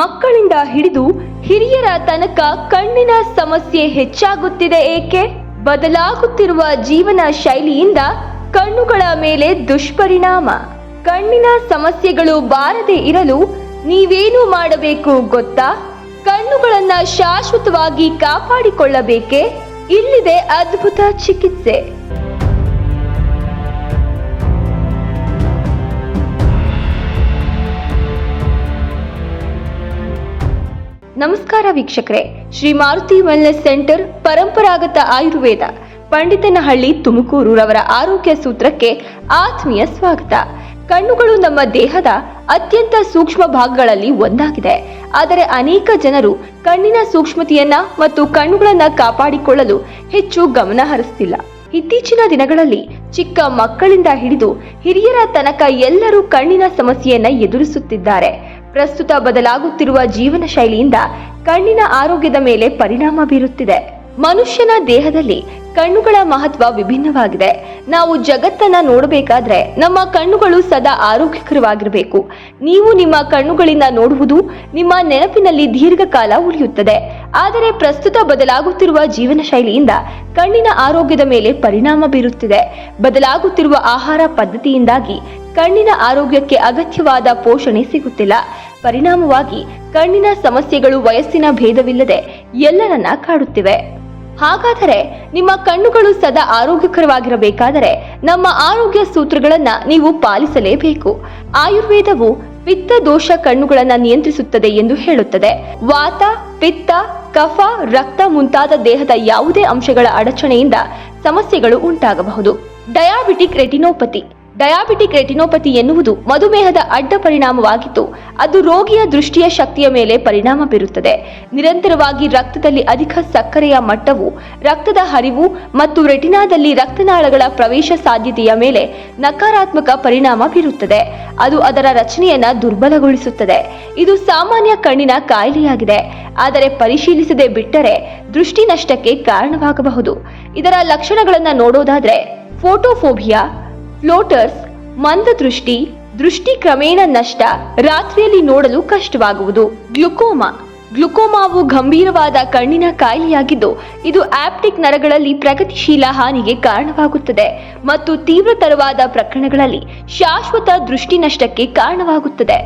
ಮಕ್ಕಳಿಂದ ಹಿಡಿದು ಹಿರಿಯರ ತನಕ ಕಣ್ಣಿನ ಸಮಸ್ಯೆ ಹೆಚ್ಚಾಗುತ್ತಿದೆ ಏಕೆ? ಬದಲಾಗುತ್ತಿರುವ ಜೀವನ ಶೈಲಿಯಿಂದ ಕಣ್ಣುಗಳ ಮೇಲೆ ದುಷ್ಪರಿಣಾಮ. ಕಣ್ಣಿನ ಸಮಸ್ಯೆಗಳು ಬಾರದೆ ಇರಲು ನೀವೇನು ಮಾಡಬೇಕು ಗೊತ್ತಾ? ಕಣ್ಣುಗಳನ್ನ ಶಾಶ್ವತವಾಗಿ ಕಾಪಾಡಿಕೊಳ್ಳಬೇಕೆ? ಇಲ್ಲಿದೆ ಅದ್ಭುತ ಚಿಕಿತ್ಸೆ. ನಮಸ್ಕಾರ ವೀಕ್ಷಕರೇ. ಶ್ರೀ ಮಾರುತಿ ವೆಲ್ನೆಸ್ ಸೆಂಟರ್ ಪರಂಪರಾಗತ ಆಯುರ್ವೇದ, ಪಂಡಿತನಹಳ್ಳಿ ತುಮಕೂರು ರವರ ಆರೋಗ್ಯ ಸೂತ್ರಕ್ಕೆ ಆತ್ಮೀಯ ಸ್ವಾಗತ. ಕಣ್ಣುಗಳು ನಮ್ಮ ದೇಹದ ಅತ್ಯಂತ ಸೂಕ್ಷ್ಮ ಭಾಗಗಳಲ್ಲಿ ಒಂದಾಗಿದೆ. ಆದರೆ ಅನೇಕ ಜನರು ಕಣ್ಣಿನ ಸೂಕ್ಷ್ಮತೆಯನ್ನ ಮತ್ತು ಕಣ್ಣುಗಳನ್ನ ಕಾಪಾಡಿಕೊಳ್ಳಲು ಹೆಚ್ಚು ಗಮನ ಹರಿಸ್ತಿಲ್ಲ. ಇತ್ತೀಚಿನ ದಿನಗಳಲ್ಲಿ ಚಿಕ್ಕ ಮಕ್ಕಳಿಂದ ಹಿಡಿದು ಹಿರಿಯರ ತನಕ ಎಲ್ಲರೂ ಕಣ್ಣಿನ ಸಮಸ್ಯೆಯನ್ನ ಎದುರಿಸುತ್ತಿದ್ದಾರೆ. ಪ್ರಸ್ತುತ ಬದಲಾಗುತ್ತಿರುವ ಜೀವನ ಶೈಲಿಯಿಂದ ಕಣ್ಣಿನ ಆರೋಗ್ಯದ ಮೇಲೆ ಪರಿಣಾಮ ಬೀರುತ್ತಿದೆ. ಮನುಷ್ಯನ ದೇಹದಲ್ಲಿ ಕಣ್ಣುಗಳ ಮಹತ್ವ ವಿಭಿನ್ನವಾಗಿದೆ. ನಾವು ಜಗತ್ತನ್ನ ನೋಡಬೇಕಾದ್ರೆ ನಮ್ಮ ಕಣ್ಣುಗಳು ಸದಾ ಆರೋಗ್ಯಕರವಾಗಿರಬೇಕು. ನೀವು ನಿಮ್ಮ ಕಣ್ಣುಗಳಿಂದ ನೋಡುವುದು ನಿಮ್ಮ ನೆನಪಿನಲ್ಲಿ ದೀರ್ಘಕಾಲ ಉಳಿಯುತ್ತದೆ. ಆದರೆ ಪ್ರಸ್ತುತ ಬದಲಾಗುತ್ತಿರುವ ಜೀವನ ಶೈಲಿಯಿಂದ ಕಣ್ಣಿನ ಆರೋಗ್ಯದ ಮೇಲೆ ಪರಿಣಾಮ ಬೀರುತ್ತಿದೆ. ಬದಲಾಗುತ್ತಿರುವ ಆಹಾರ ಪದ್ಧತಿಯಿಂದಾಗಿ ಕಣ್ಣಿನ ಆರೋಗ್ಯಕ್ಕೆ ಅಗತ್ಯವಾದ ಪೋಷಣೆ ಸಿಗುತ್ತಿಲ್ಲ. ಪರಿಣಾಮವಾಗಿ ಕಣ್ಣಿನ ಸಮಸ್ಯೆಗಳು ವಯಸ್ಸಿನ ಭೇದವಿಲ್ಲದೆ ಎಲ್ಲರನ್ನ ಕಾಡುತ್ತಿವೆ. ಹಾಗಾದರೆ ನಿಮ್ಮ ಕಣ್ಣುಗಳು ಸದಾ ಆರೋಗ್ಯಕರವಾಗಿರಬೇಕಾದರೆ ನಮ್ಮ ಆರೋಗ್ಯ ಸೂತ್ರಗಳನ್ನ ನೀವು ಪಾಲಿಸಲೇಬೇಕು. ಆಯುರ್ವೇದವು ಪಿತ್ತ ದೋಷ ಕಣ್ಣುಗಳನ್ನ ನಿಯಂತ್ರಿಸುತ್ತದೆ ಎಂದು ಹೇಳುತ್ತದೆ. ವಾತ, ಪಿತ್ತ, ಕಫ, ರಕ್ತ ಮುಂತಾದ ದೇಹದ ಯಾವುದೇ ಅಂಶಗಳ ಅಡಚಣೆಯಿಂದ ಸಮಸ್ಯೆಗಳು ಉಂಟಾಗಬಹುದು. Diabetic retinopathy. ಡಯಾಬಿಟಿಕ್ ರೆಟಿನೋಪತಿ ಎನ್ನುವುದು ಮಧುಮೇಹದ ಅಡ್ಡ ಪರಿಣಾಮವಾಗಿದ್ದು ಅದು ರೋಗಿಯ ದೃಷ್ಟಿಯ ಶಕ್ತಿಯ ಮೇಲೆ ಪರಿಣಾಮ ಬೀರುತ್ತದೆ. ನಿರಂತರವಾಗಿ ರಕ್ತದಲ್ಲಿ ಅಧಿಕ ಸಕ್ಕರೆಯ ಮಟ್ಟವು, ರಕ್ತದ ಹರಿವು ಮತ್ತು ರೆಟಿನಾದಲ್ಲಿ ರಕ್ತನಾಳಗಳ ಪ್ರವೇಶ ಸಾಧ್ಯತೆಯ ಮೇಲೆ ನಕಾರಾತ್ಮಕ ಪರಿಣಾಮ ಬೀರುತ್ತದೆ. ಅದು ಅದರ ರಚನೆಯನ್ನ ದುರ್ಬಲಗೊಳಿಸುತ್ತದೆ. ಇದು ಸಾಮಾನ್ಯ ಕಣ್ಣಿನ ಕಾಯಿಲೆಯಾಗಿದೆ. ಆದರೆ ಪರಿಶೀಲಿಸದೆ ಬಿಟ್ಟರೆ ದೃಷ್ಟಿ ನಷ್ಟಕ್ಕೆ ಕಾರಣವಾಗಬಹುದು. ಇದರ ಲಕ್ಷಣಗಳನ್ನು ನೋಡೋದಾದ್ರೆ ಫೋಟೋಫೋಬಿಯಾ ಫ್ಲೋಟರ್ಸ್ ಮಂದದೃಷ್ಟಿ ದೃಷ್ಟಿ ಕ್ರಮೇಣ ನಷ್ಟ ರಾತ್ರಿಯಲ್ಲಿ ನೋಡಲು ಕಷ್ಟವಾಗುವುದು. ಗ್ಲುಕೋಮಾ ಗ್ಲುಕೋಮಾವು ಗಂಭೀರವಾದ ಕಣ್ಣಿನ ಕಾಯಿಲೆಯಾಗಿದ್ದು, ಇದು ಆಪ್ಟಿಕ್ ನರಗಳಲ್ಲಿ ಪ್ರಗತಿಶೀಲ ಹಾನಿಗೆ ಕಾರಣವಾಗುತ್ತದೆ ಮತ್ತು ತೀವ್ರತರವಾದ ಪ್ರಕರಣಗಳಲ್ಲಿ ಶಾಶ್ವತ ದೃಷ್ಟಿ ನಷ್ಟಕ್ಕೆ ಕಾರಣವಾಗುತ್ತದೆ.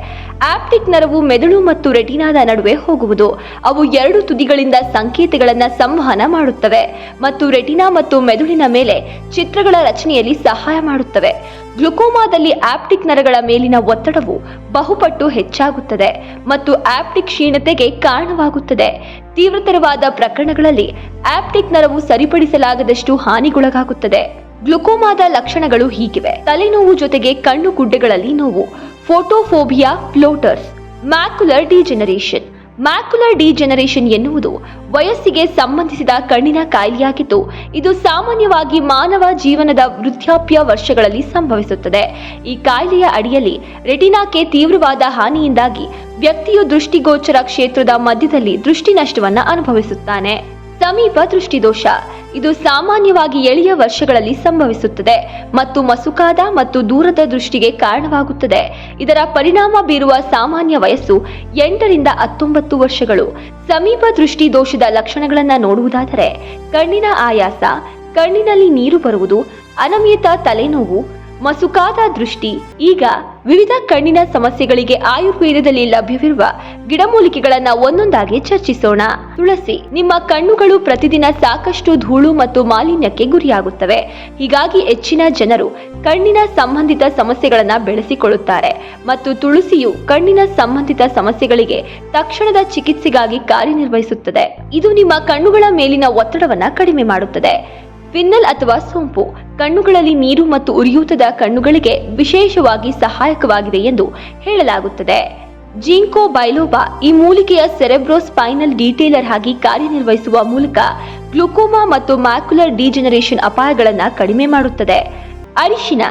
ಆಪ್ಟಿಕ್ ನರವು ಮೆದುಳು ಮತ್ತು ರೆಟಿನಾದ ನಡುವೆ ಹೋಗುವುದು. ಅವು ಎರಡು ತುದಿಗಳಿಂದ ಸಂಕೇತಗಳನ್ನು ಸಂವಹನ ಮಾಡುತ್ತವೆ ಮತ್ತು ರೆಟಿನಾ ಮತ್ತು ಮೆದುಳಿನ ಮೇಲೆ ಚಿತ್ರಗಳ ರಚನೆಯಲ್ಲಿ ಸಹಾಯ ಮಾಡುತ್ತವೆ. ಗ್ಲುಕೋಮಾದಲ್ಲಿ ಆಪ್ಟಿಕ್ ನರಗಳ ಮೇಲಿನ ಒತ್ತಡವು ಬಹುಪಟ್ಟು ಹೆಚ್ಚಾಗುತ್ತದೆ ಮತ್ತು ಆಪ್ಟಿಕ್ ಕ್ಷೀಣತೆಗೆ ಕಾರಣವಾಗುತ್ತದೆ. ತೀವ್ರತರವಾದ ಪ್ರಕರಣಗಳಲ್ಲಿ ಆಪ್ಟಿಕ್ ನರವು ಸರಿಪಡಿಸಲಾಗದಷ್ಟು ಹಾನಿಗೊಳಗಾಗುತ್ತದೆ. ಗ್ಲುಕೋಮಾದ ಲಕ್ಷಣಗಳು ಹೀಗಿವೆ. ತಲೆನೋವು ಜೊತೆಗೆ ಕಣ್ಣು ಗುಡ್ಡೆಗಳಲ್ಲಿ ನೋವು, photophobia, floaters, macular degeneration. Macular degeneration ಎನ್ನುವುದು ವಯಸ್ಸಿಗೆ ಸಂಬಂಧಿಸಿದ ಕಣ್ಣಿನ ಕಾಯಿಲೆಯಾಗಿದ್ದು, ಇದು ಸಾಮಾನ್ಯವಾಗಿ ಮಾನವ ಜೀವನದ ವೃದ್ಧಾಪ್ಯ ವರ್ಷಗಳಲ್ಲಿ ಸಂಭವಿಸುತ್ತದೆ. ಈ ಕಾಯಿಲೆಯ ಅಡಿಯಲ್ಲಿ ರೆಟಿನಾಕ್ಕೆ ತೀವ್ರವಾದ ಹಾನಿಯಿಂದಾಗಿ ವ್ಯಕ್ತಿಯು ದೃಷ್ಟಿಗೋಚರ ಕ್ಷೇತ್ರದ ಮಧ್ಯದಲ್ಲಿ ದೃಷ್ಟಿನಷ್ಟವನ್ನು ಅನುಭವಿಸುತ್ತಾನೆ. ಸಮೀಪ ದೃಷ್ಟಿದೋಷ. ಇದು ಸಾಮಾನ್ಯವಾಗಿ ಎಳೆಯ ವರ್ಷಗಳಲ್ಲಿ ಸಂಭವಿಸುತ್ತದೆ ಮತ್ತು ಮಸುಕಾದ ಮತ್ತು ದೂರದ ದೃಷ್ಟಿಗೆ ಕಾರಣವಾಗುತ್ತದೆ. ಇದರ ಪರಿಣಾಮ ಬೀರುವ ಸಾಮಾನ್ಯ ವಯಸ್ಸು ಎಂಟರಿಂದ ಹತ್ತೊಂಬತ್ತು ವರ್ಷಗಳು. ಸಮೀಪ ದೃಷ್ಟಿ ದೋಷದ ಲಕ್ಷಣಗಳನ್ನು ನೋಡುವುದಾದರೆ, ಕಣ್ಣಿನ ಆಯಾಸ, ಕಣ್ಣಿನಲ್ಲಿ ನೀರು ಬರುವುದು ಅನಮಿತ ತಲೆನೋವು ಮಸುಕಾದ ದೃಷ್ಟಿ. ಈಗ ವಿವಿಧ ಕಣ್ಣಿನ ಸಮಸ್ಯೆಗಳಿಗೆ ಆಯುರ್ವೇದದಲ್ಲಿ ಲಭ್ಯವಿರುವ ಗಿಡಮೂಲಿಕೆಗಳನ್ನ ಒಂದೊಂದಾಗಿ ಚರ್ಚಿಸೋಣ. ತುಳಸಿ, ನಿಮ್ಮ ಕಣ್ಣುಗಳು ಪ್ರತಿದಿನ ಸಾಕಷ್ಟು ಧೂಳು ಮತ್ತು ಮಾಲಿನ್ಯಕ್ಕೆ ಗುರಿಯಾಗುತ್ತವೆ. ಹೀಗಾಗಿ ಹೆಚ್ಚಿನ ಜನರು ಕಣ್ಣಿನ ಸಂಬಂಧಿತ ಸಮಸ್ಯೆಗಳನ್ನ ಬೆಳೆಸಿಕೊಳ್ಳುತ್ತಾರೆ ಮತ್ತು ತುಳಸಿಯು ಕಣ್ಣಿನ ಸಂಬಂಧಿತ ಸಮಸ್ಯೆಗಳಿಗೆ ತಕ್ಷಣದ ಚಿಕಿತ್ಸೆಗಾಗಿ ಕಾರ್ಯನಿರ್ವಹಿಸುತ್ತದೆ. ಇದು ನಿಮ್ಮ ಕಣ್ಣುಗಳ ಮೇಲಿನ ಒತ್ತಡವನ್ನ ಕಡಿಮೆ ಮಾಡುತ್ತದೆ. ಫಿನ್ನಲ್ ಅಥವಾ ಸೋಂಪು ಕಣ್ಣುಗಳಲ್ಲಿ ನೀರು ಮತ್ತು ಉರಿಯೂತದ ಕಣ್ಣುಗಳಿಗೆ ವಿಶೇಷವಾಗಿ ಸಹಾಯಕವಾಗಿದೆ ಎಂದು ಹೇಳಲಾಗುತ್ತದೆ. ಜಿಂಕೋ ಬೈಲೋಬಾ ಈ ಮೂಲಿಕೆಯ ಸೆರೆಬ್ರೋಸ್ಪೈನಲ್ ಡೀಟೇಲರ್ ಆಗಿ ಕಾರ್ಯನಿರ್ವಹಿಸುವ ಮೂಲಕ ಗ್ಲುಕೋಮಾ ಮತ್ತು ಮ್ಯಾಕ್ಯುಲರ್ ಡಿಜೆನರೇಷನ್ ಅಪಾಯಗಳನ್ನು ಕಡಿಮೆ ಮಾಡುತ್ತದೆ. ಅರಿಶಿನ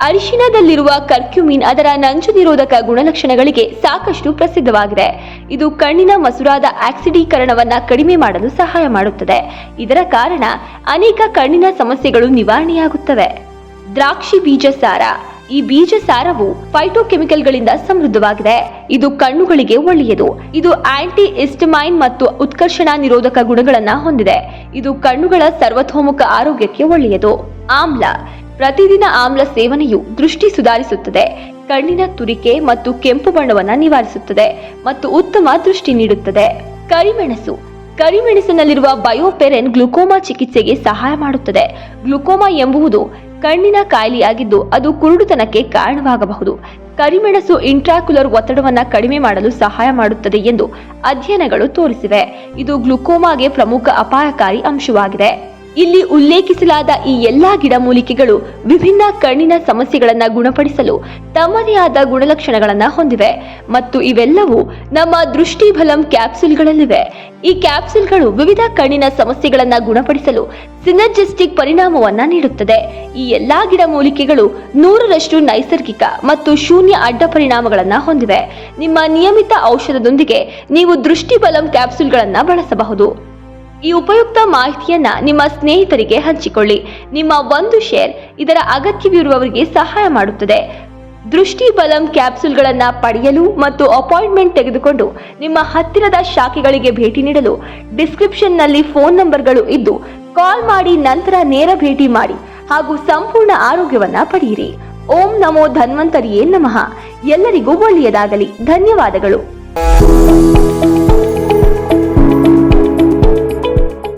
ಅರಿಶಿನದಲ್ಲಿರುವ ಕರ್ಕ್ಯುಮಿನ್ ಅದರ ನಂಜು ನಿರೋಧಕ ಗುಣಲಕ್ಷಣಗಳಿಗೆ ಸಾಕಷ್ಟು ಪ್ರಸಿದ್ಧವಾಗಿದೆ. ಇದು ಕಣ್ಣಿನ ಮಸುರಾದ ಆಕ್ಸಿಡೀಕರಣವನ್ನು ಕಡಿಮೆ ಮಾಡಲು ಸಹಾಯ ಮಾಡುತ್ತದೆ. ಇದರ ಕಾರಣ ಅನೇಕ ಕಣ್ಣಿನ ಸಮಸ್ಯೆಗಳು ನಿವಾರಣೆಯಾಗುತ್ತವೆ. ದ್ರಾಕ್ಷಿ ಬೀಜ ಸಾರ ಈ ಬೀಜ ಸಾರವು ಫೈಟೋಕೆಮಿಕಲ್ಗಳಿಂದ ಸಮೃದ್ಧವಾಗಿದೆ. ಇದು ಕಣ್ಣುಗಳಿಗೆ ಒಳ್ಳೆಯದು. ಇದು ಆಂಟಿ ಇಸ್ಟಮೈನ್ ಮತ್ತು ಉತ್ಕರ್ಷಣ ನಿರೋಧಕ ಗುಣಗಳನ್ನು ಹೊಂದಿದೆ. ಇದು ಕಣ್ಣುಗಳ ಸರ್ವತೋಮುಖ ಆರೋಗ್ಯಕ್ಕೆ ಒಳ್ಳೆಯದು. ಆಮ್ಲ. ಪ್ರತಿದಿನ ಆಮ್ಲ ಸೇವನೆಯು ದೃಷ್ಟಿ ಸುಧಾರಿಸುತ್ತದೆ. ಕಣ್ಣಿನ ತುರಿಕೆ ಮತ್ತು ಕೆಂಪು ಬಣ್ಣವನ್ನು ನಿವಾರಿಸುತ್ತದೆ ಮತ್ತು ಉತ್ತಮ ದೃಷ್ಟಿ ನೀಡುತ್ತದೆ. ಕರಿಮೆಣಸು. ಕರಿಮೆಣಸಿನಲ್ಲಿರುವ ಬಯೋಪೆರೆನ್ ಗ್ಲುಕೋಮಾ ಚಿಕಿತ್ಸೆಗೆ ಸಹಾಯ ಮಾಡುತ್ತದೆ. ಗ್ಲುಕೋಮಾ ಎಂಬುದು ಕಣ್ಣಿನ ಕಾಯಿಲೆಯಾಗಿದ್ದು ಅದು ಕುರುಡುತನಕ್ಕೆ ಕಾರಣವಾಗಬಹುದು. ಕರಿಮೆಣಸು ಇಂಟ್ರಾಕ್ಯುಲರ್ ಒತ್ತಡವನ್ನು ಕಡಿಮೆ ಮಾಡಲು ಸಹಾಯ ಮಾಡುತ್ತದೆ ಎಂದು ಅಧ್ಯಯನಗಳು ತೋರಿಸಿವೆ. ಇದು ಗ್ಲುಕೋಮಾಗೆ ಪ್ರಮುಖ ಅಪಾಯಕಾರಿ ಅಂಶವಾಗಿದೆ. ಇಲ್ಲಿ ಉಲ್ಲೇಖಿಸಲಾದ ಈ ಎಲ್ಲಾ ಗಿಡಮೂಲಿಕೆಗಳು ವಿಭಿನ್ನ ಕಣ್ಣಿನ ಸಮಸ್ಯೆಗಳನ್ನು ಗುಣಪಡಿಸಲು ತಮ್ಮದೇ ಆದ ಗುಣಲಕ್ಷಣಗಳನ್ನು ಹೊಂದಿವೆ. ಮತ್ತು ಇವೆಲ್ಲವೂ ನಮ್ಮ ದೃಷ್ಟಿಬಲಂ ಕ್ಯಾಪ್ಸೂಲ್ಗಳಲ್ಲಿವೆ. ಈ ಕ್ಯಾಪ್ಸೂಲ್ಗಳು ವಿವಿಧ ಕಣ್ಣಿನ ಸಮಸ್ಯೆಗಳನ್ನು ಗುಣಪಡಿಸಲು ಸಿನರ್ಜಿಸ್ಟಿಕ್ ಪರಿಣಾಮವನ್ನ ನೀಡುತ್ತದೆ. ಈ ಎಲ್ಲಾ ಗಿಡಮೂಲಿಕೆಗಳು ನೂರರಷ್ಟು ನೈಸರ್ಗಿಕ ಮತ್ತು ಶೂನ್ಯ ಅಡ್ಡ ಪರಿಣಾಮಗಳನ್ನು ಹೊಂದಿವೆ. ನಿಮ್ಮ ನಿಯಮಿತ ಔಷಧದೊಂದಿಗೆ ನೀವು ದೃಷ್ಟಿಬಲಂ ಕ್ಯಾಪ್ಸೂಲ್ಗಳನ್ನು ಬಳಸಬಹುದು. ಈ ಉಪಯುಕ್ತ ಮಾಹಿತಿಯನ್ನ ನಿಮ್ಮ ಸ್ನೇಹಿತರಿಗೆ ಹಂಚಿಕೊಳ್ಳಿ. ನಿಮ್ಮ ಒಂದು ಶೇರ್ ಇದರ ಅಗತ್ಯವಿರುವವರಿಗೆ ಸಹಾಯ ಮಾಡುತ್ತದೆ. ದೃಷ್ಟಿ ಬಲಂ ಕ್ಯಾಪ್ಸುಲ್ಗಳನ್ನು ಪಡೆಯಲು ಮತ್ತು ಅಪಾಯಿಂಟ್ಮೆಂಟ್ ತೆಗೆದುಕೊಂಡು ನಿಮ್ಮ ಹತ್ತಿರದ ಶಾಖೆಗಳಿಗೆ ಭೇಟಿ ನೀಡಲು ಡಿಸ್ಕ್ರಿಪ್ಷನ್ನಲ್ಲಿ ಫೋನ್ ನಂಬರ್ಗಳು ಇದ್ದು, ಕಾಲ್ ಮಾಡಿ ನಂತರ ನೇರ ಭೇಟಿ ಮಾಡಿ ಹಾಗೂ ಸಂಪೂರ್ಣ ಆರೋಗ್ಯವನ್ನ ಪಡೆಯಿರಿ. ಓಂ ನಮೋ ಧನ್ವಂತರಿಯೇ ನಮಃ. ಎಲ್ಲರಿಗೂ ಒಳ್ಳೆಯದಾಗಲಿ. ಧನ್ಯವಾದಗಳು.